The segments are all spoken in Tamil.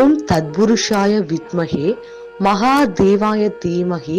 ஓம் தத்புருஷாய வித்மகே மகாதேவாய தீமகி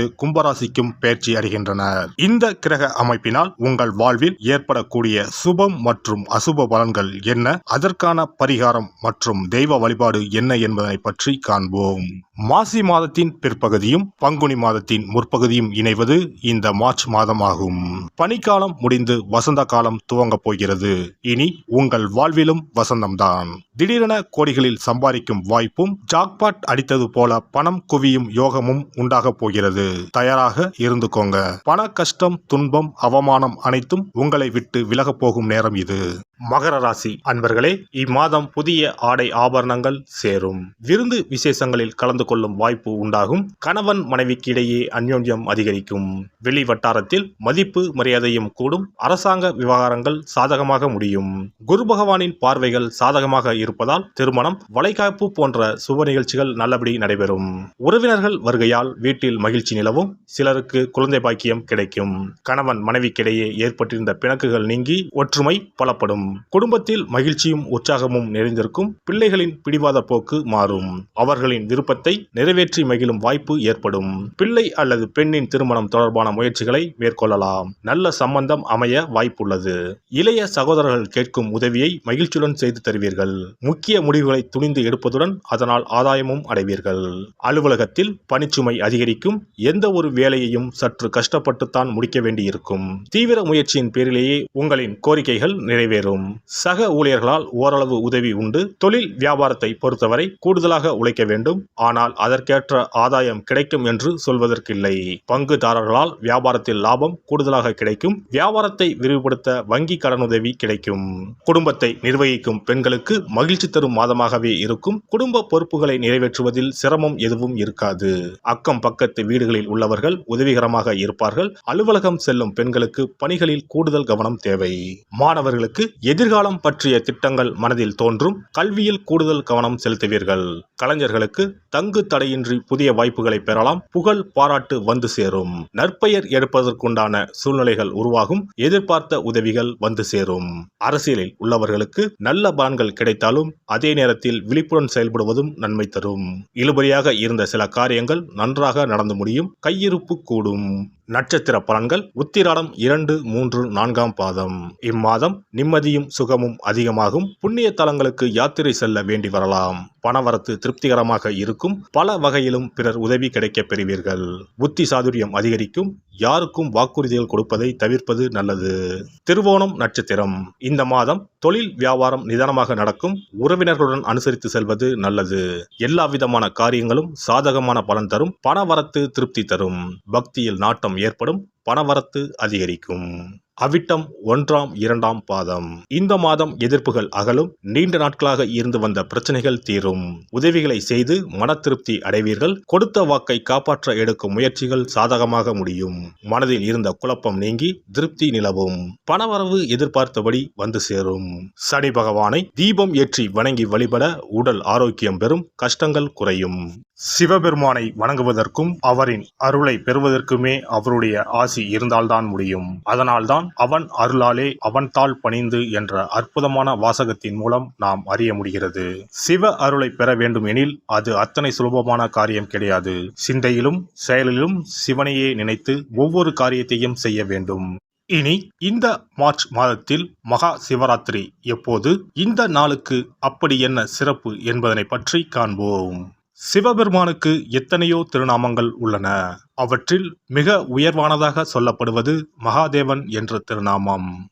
கும்பராசிக்கும் பயிற்சி அடைகின்றனர் இந்த கிரக அமைப்பினால் உங்கள் வாழ்வில் ஏற்படக்கூடிய சுபம் மற்றும் அசுப பலன்கள் என்ன? அதற்கான பரிகாரம் மற்றும் தெய்வ வழிபாடு என்ன என்பதை பற்றி காண்போம். மாசி மாதத்தின் பிற்பகுதியும் பங்குனி மாதத்தின் முற்பகுதியும் இணைவது இந்த மார்ச் மாதமாகும். பனிக்காலம் முடிந்து வசந்த காலம் துவங்கப் போகிறது. இனி உங்கள் வாழ்விலும் வசந்தம்தான். திடீரென கோடிகளில் சம்பாதிக்கும் வாய்ப்பும் ஜாக்பாட் அடித்தது போல பணம் குவியும் யோகமும் உண்டாகப் போகிறது. தயாராக இருந்துக்கோங்க. பண கஷ்டம் துன்பம் அவமானம் அனைத்தும் உங்களை விட்டு விலகப் போகும் நேரம் இது. மகர ராசி அன்பர்களே இம்மாதம் புதிய ஆடை ஆபரணங்கள் சேரும். விருந்து விசேஷங்களில் கலந்து கொள்ளும் வாய்ப்பு உண்டாகும். கணவன் மனைவிக்கு இடையே அந்யோன்யம் அதிகரிக்கும். வெளி வட்டாரத்தில் மதிப்பு மரியாதையும் கூடும். அரசாங்க விவகாரங்கள் சாதகமாக முடியும். குரு பகவானின் பார்வைகள் சாதகமாக இருப்பதால் திருமணம் வளைகாப்பு போன்ற சுப நிகழ்ச்சிகள் நல்லபடி நடைபெறும். உறவினர்கள் வருகையால் வீட்டில் மகிழ்ச்சி நிலவும். சிலருக்கு குழந்தை பாக்கியம் கிடைக்கும். கணவன் மனைவிக்கிடையே ஏற்பட்டிருந்த பிணக்குகள் நீங்கி ஒற்றுமை பலப்படும். குடும்பத்தில் மகிழ்ச்சியும் உற்சாகமும் நிறைந்திருக்கும். பிள்ளைகளின் பிடிவாத போக்கு மாறும். அவர்களின் விருப்பத்தை நிறைவேற்றி மகிழும் வாய்ப்பு ஏற்படும். பிள்ளை அல்லது பெண்ணின் திருமணம் தொடர்பான முயற்சிகளை மேற்கொள்ளலாம். நல்ல சம்பந்தம் அமைய வாய்ப்புள்ளது. இளைய சகோதரர்கள் கேட்கும் உதவியை மகிழ்ச்சியுடன் செய்து தருவீர்கள். முக்கிய முடிவுகளை துணிந்து எடுப்பதுடன் அதனால் ஆதாயமும் அடைவீர்கள். அலுவலகத்தில் பணிச்சுமை அதிகரிக்கும். எந்த ஒரு வேலையையும் சற்று கஷ்டப்பட்டுத்தான் முடிக்க வேண்டியிருக்கும். தீவிர முயற்சியின் பேரிலேயே உங்களின் கோரிக்கைகள் நிறைவேறும். சக ஊழியர்களால் ஓரளவு உதவி உண்டு. தொழில் வியாபாரத்தை பொறுத்தவரை கூடுதலாக உழைக்க வேண்டும். ஆனால் அதற்கேற்ற ஆதாயம் கிடைக்கும் என்று சொல்வதற்கில்லை. பங்குதாரர்களால் வியாபாரத்தில் லாபம் கூடுதலாக கிடைக்கும். வியாபாரத்தை விரிவுபடுத்த வங்கி கடனுதவி கிடைக்கும். குடும்பத்தை நிர்வகிக்கும் பெண்களுக்கு மகிழ்ச்சி தரும் மாதமாகவே இருக்கும். குடும்ப பொறுப்புகளை நிறைவேற்றுவதில் சிரமம் எதுவும் இருக்காது. அக்கம் பக்கத்து வீடுகளில் உள்ளவர்கள் உதவிகரமாக இருப்பார்கள். அலுவலகம் செல்லும் பெண்களுக்கு பணிகளில் கூடுதல் கவனம் தேவை. மாணவர்களுக்கு எதிர்காலம் பற்றிய திட்டங்கள் மனதில் தோன்றும். கல்வியில் கூடுதல் கவனம் செலுத்துவீர்கள். கலைஞர்களுக்கு தங்கு தடையின்றி புதிய வாய்ப்புகளை பெறலாம். புகழ் பாராட்டு வந்து சேரும். நற்பெயர் எடுப்பதற்குண்டான சூழ்நிலைகள் உருவாகும். எதிர்பார்த்த உதவிகள் வந்து சேரும். அரசியலில் உள்ளவர்களுக்கு நல்ல பலன்கள் கிடைத்தாலும் அதே நேரத்தில் விழிப்புடன் செயல்படுவதும் நன்மை தரும். இழுபறியாக இருந்த சில காரியங்கள் நன்றாக நடந்து முடியும். கையிருப்பு கூடும். நட்சத்திர பலன்கள் உத்திராடம் இரண்டு மூன்று நான்காம் பாதம். இம்மாதம் நிம்மதியும் சுகமும் அதிகமாகும். புண்ணிய தலங்களுக்கு யாத்திரை செல்ல வேண்டி வரலாம். பணவரத்து திருப்திகரமாக இருக்கும். பல வகையிலும் பிறர் உதவி கிடைக்கப் பெறுவீர்கள். புத்தி சாதுரியம் அதிகரிக்கும். யாருக்கும் வாக்குறுதிகள் கொடுப்பதை தவிர்ப்பது நல்லது. திருவோணம் நட்சத்திரம். இந்த மாதம் தொழில் வியாபாரம் நிதானமாக நடக்கும். உறவினர்களுடன் அனுசரித்து செல்வது நல்லது. எல்லா விதமான காரியங்களும் சாதகமான பலன் தரும். பணவரத்து திருப்தி தரும். பக்தியில் நாட்டம் ஏற்படும். பணவரத்து அதிகரிக்கும். அவிட்டம் ஒன்றாம் இரண்டாம் பாதம். இந்த மாதம் எதிர்ப்புகள் அகலும். நீண்ட நாட்களாக இருந்து வந்த பிரச்சனைகள் தீரும். உதவிகளை செய்து மன திருப்தி அடைவீர்கள். கொடுத்த வாக்கை காப்பாற்ற எடுக்கும் முயற்சிகள் சாதகமாக முடியும். மனதில் இருந்த குழப்பம் நீங்கி திருப்தி நிலவும். பணவரவு எதிர்பார்த்தபடி வந்து சேரும். சனி பகவானை தீபம் ஏற்றி வணங்கி வழிபட உடல் ஆரோக்கியம் பெறும். கஷ்டங்கள் குறையும். சிவபெருமானை வணங்குவதற்கும் அவரின் அருளை பெறுவதற்குமே அவருடைய ஆசி இருந்தால்தான் முடியும். அதனால்தான் அவன் அருளாலே அவன்தாள் பணிந்து என்ற அற்புதமான வாசகத்தின் மூலம் நாம் அறிய முடிகிறது. சிவ அருளை பெற வேண்டும் எனில் அது அத்தனை சுலபமான காரியம் கிடையாது. சிந்தையிலும் செயலிலும் சிவனையே நினைத்து ஒவ்வொரு காரியத்தையும் செய்ய வேண்டும். இனி இந்த மார்ச் மாதத்தில் மகா சிவராத்திரி. எப்போது? இந்த நாளுக்கு அப்படி என்ன சிறப்பு என்பதனை பற்றி காண்போம். சிவபெருமானுக்கு எத்தனையோ திருநாமங்கள் உள்ளன. அவற்றில் மிக உயர்வானதாக சொல்லப்படுவது மகாதேவன் என்ற திருநாமம்.